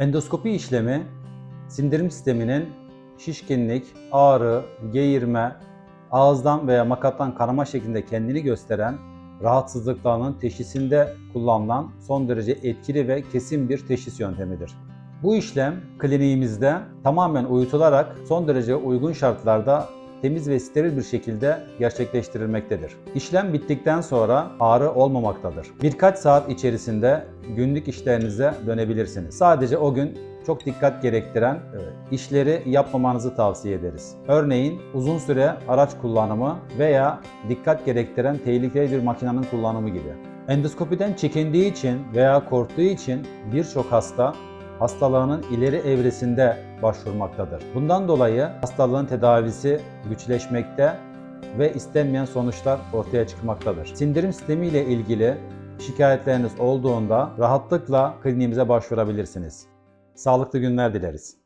Endoskopi işlemi sindirim sisteminin şişkinlik, ağrı, geğirme, ağızdan veya makattan kanama şeklinde kendini gösteren rahatsızlıklarının teşhisinde kullanılan son derece etkili ve kesin bir teşhis yöntemidir. Bu işlem kliniğimizde tamamen uyutularak son derece uygun şartlarda temiz ve steril bir şekilde gerçekleştirilmektedir. İşlem bittikten sonra ağrı olmamaktadır. Birkaç saat içerisinde günlük işlerinize dönebilirsiniz. Sadece o gün çok dikkat gerektiren işleri yapmamanızı tavsiye ederiz. Örneğin uzun süre araç kullanımı veya dikkat gerektiren tehlikeli bir makinenin kullanımı gibi. Endoskopiden çekindiği için veya korktuğu için birçok hasta hastalarının ileri evresinde başvurmaktadır. Bundan dolayı hastalığın tedavisi güçleşmekte ve istenmeyen sonuçlar ortaya çıkmaktadır. Sindirim sistemi ile ilgili şikayetleriniz olduğunda rahatlıkla kliniğimize başvurabilirsiniz. Sağlıklı günler dileriz.